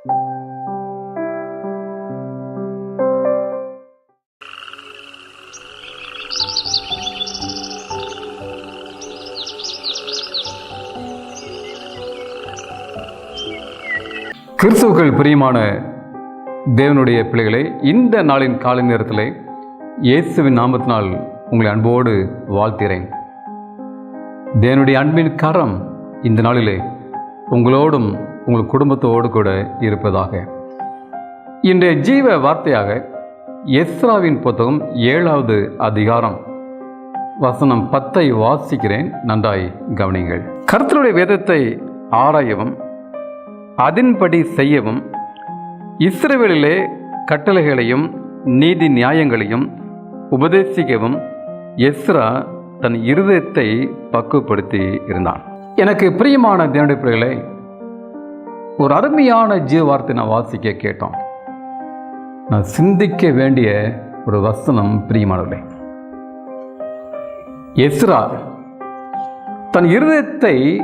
கிறிஸ்துவர்கள் பிரியமான தேவனுடைய பிள்ளைகளை இந்த நாளின் காலை நேரத்தில் இயேசுவின் நாமத்தினால் உங்களை அன்போடு வாழ்த்திறேன் தேவனுடைய அன்பின் கரம் இந்த நாளிலே உங்களோடும் உங்கள் குடும்பத்தோடு கூட இருப்பதாக. இன்றைய ஜீவ வார்த்தையாக எஸ்ராவின் புத்தகம் ஏழாவது அதிகாரம் வசனம் பத்தை வாசிக்கிறேன். நன்றாய் கவனிங்கள் கர்த்தருடைய வேதத்தை ஆராயவும் அதன்படி செய்யவும் இஸ்ரேவேலிலே கட்டளைகளையும் நீதி நியாயங்களையும் உபதேசிக்கவும் எஸ்ரா தன் இருதயத்தை பக்குவப்படுத்தி இருந்தான். எனக்கு பிரியமான தேவனுடைய ஒரு அருமையான ஜீவ வார்த்தை நான் வாசிக்க கேட்டோம். நான் சிந்திக்க வேண்டிய ஒரு வசனம் பிரியமானவர்களே. எஸ்ரா தன் இருதயத்தை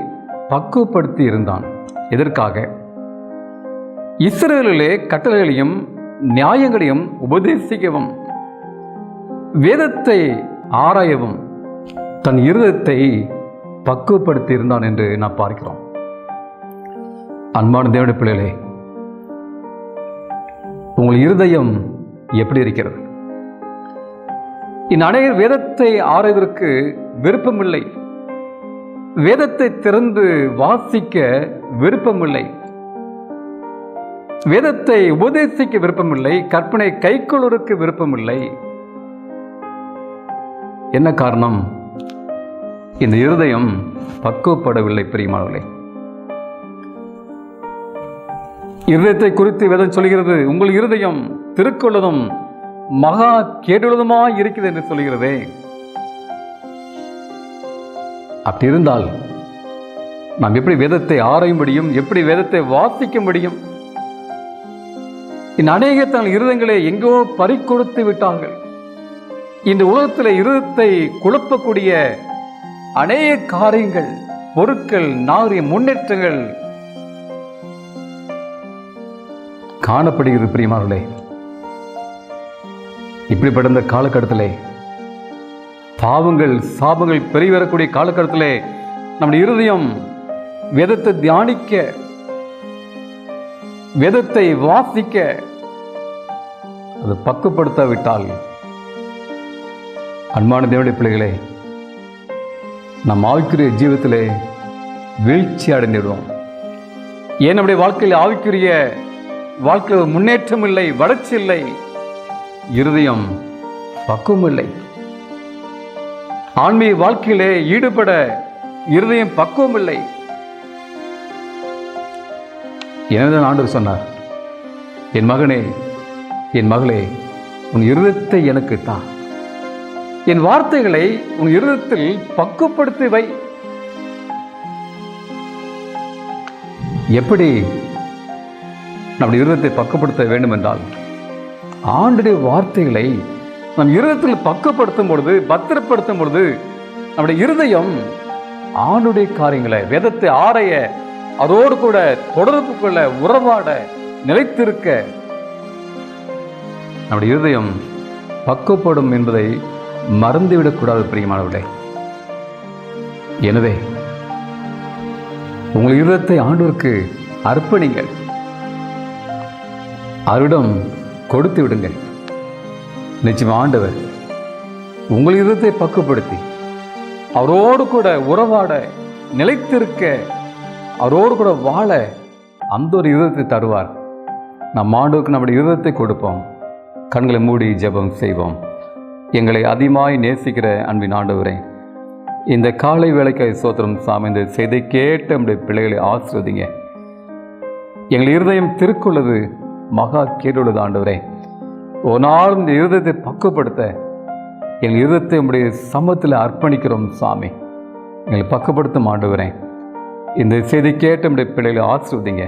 பக்குவப்படுத்தி இருந்தான். எதற்காக? இஸ்ரேலிலே கட்டளைகளையும் நியாயங்களையும் உபதேசிக்கவும் வேதத்தை ஆராயவும் தன் இருதயத்தை பக்குவப்படுத்தி இருந்தான் என்று நான் பார்க்கிறோம். அன்பான தேவட பிள்ளைகளே உங்கள் இருதயம் எப்படி இருக்கிறது? இந்த வேதத்தை ஆராய்வதற்கு விருப்பமில்லை. வேதத்தை திறந்து வாசிக்க விருப்பமில்லை. வேதத்தை உபதேசிக்க விருப்பமில்லை. கற்பனை கைக்கொள்வதற்கு விருப்பமில்லை. என்ன காரணம்? இந்த இருதயம் பக்குவப்படவில்லை பிரியமானவர்களே. இருதயத்தை குறித்து வேதம் சொல்கிறது உங்கள் இருதயம் திருக்குள்ளதும் மகா கேடுள்ளதுமாய் இருக்கிறது என்று சொல்கிறதே. அப்படி இருந்தால் நாம் எப்படி வேதத்தை ஆராய முடியும் எப்படி வேதத்தை வாசிக்க முடியும் இந்த அநேக தங்கள் இருதங்களை எங்கோ பறிக்கொடுத்து விட்டார்கள். இந்த உலகத்தில் இருதத்தை குழப்பக்கூடிய அநேக காரியங்கள் பொருட்கள் நாகரிக முன்னேற்றங்கள் காணப்படுகிறது பிரியமார்களே இப்படிப்பட்ட இந்த காலகட்டத்திலே பாவங்கள் சாபங்கள் பெருகி வரக்கூடிய காலகட்டத்திலே நம்முடைய இருதயம் வேதத்தை தியானிக்க வேதத்தை வாசிக்க அது பக்குப்படுத்தாவிட்டால் அன்பான தேவனுடைய பிள்ளைகளே நம் ஆவிக்குரிய ஜீவத்திலே வீழ்ச்சி அடைந்துவிடுவோம் ஏன் நம்முடைய வாழ்க்கையில் ஆவிக்குரிய வாழ்க்கையில் முன்னேற்றம் இல்லை வளர்ச்சி இல்லை. இருதயம் பக்குவம் இல்லை. ஆன்மீக வாழ்க்கையிலே ஈடுபட இருதயம் பக்குவம் இல்லை. எனதான் ஆண்டவர் சொன்னார் என் மகனே என் மகளே உன் இருதயத்தை எனக்கு தான் என் வார்த்தைகளை உன் இருதத்தில் பக்குவப்படுத்தி வை. எப்படி நம்முடைய இருதயத்தை பக்குவப்படுத்த வேண்டும் என்றால் ஆண்டுடைய வார்த்தைகளை நம் இருதயத்தில் பக்குவப்படுத்தும் பொழுது பத்திரப்படுத்தும் பொழுது நம்முடைய இருதயம் ஆணுடைய காரியங்களை வேதத்தை ஆடைய அதோடு கூட தொடர்பு கொள்ள உறவாட நிலைத்திருக்க நம்முடைய இருதயம் பக்குவப்படும் என்பதை மறந்துவிடக்கூடாது பிரியமானவர்களே. எனவே உங்கள் இருதத்தை ஆண்டோருக்கு அர்ப்பணிங்கள். அவரிடம் கொடுத்து விடுங்கள். நிச்சயம் ஆண்டவர் உங்கள் இருதத்தை பக்குப்படுத்தி அவரோடு கூட உறவாட நிலைத்திருக்க அவரோடு கூட வாழ அந்த ஒரு இருதத்தை தருவார். நம் ஆண்டுக்கு நம்முடைய இருதயத்தை கொடுப்போம். கண்களை மூடி ஜெபம் செய்வோம். எங்களை அதிகமாய் நேசிக்கிற அன்பின் ஆண்டவரே இந்த காலை வேலைக்காய் சோத்திரம் சாமி இந்த செய்தை கேட்டு நம்முடைய பிள்ளைகளை ஆசிர்வதிங்க. எங்கள் இருதயம் திருக்குள்ளது. மகா கேடுள்ளது ஆண்டவரே ஒரு நாள் இந்த இருதயத்தை பக்குவப்படுத்த எங்கள் இருதயத்தை உடைய சமத்தில் அர்ப்பணிக்கிறோம் சாமி. எங்களை பக்குவப்படுத்தும் ஆண்டவரே இந்த செய்தி கேட்டு நம்முடைய பிள்ளைகளை ஆசிர்வதிங்க.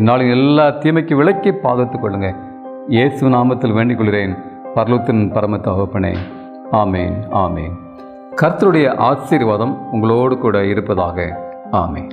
இந்நாளின் எல்லா தீமைக்கு விலக்கி பாதுகாத்துக் கொள்ளுங்க. இயேசு நாமத்தில் வேண்டிக் கொள்கிறேன் பர்லத்தின் பரம தகப்பனே ஆமேன் ஆமேன். கர்த்தருடைய ஆசீர்வாதம் உங்களோடு கூட இருப்பதாக ஆமேன்.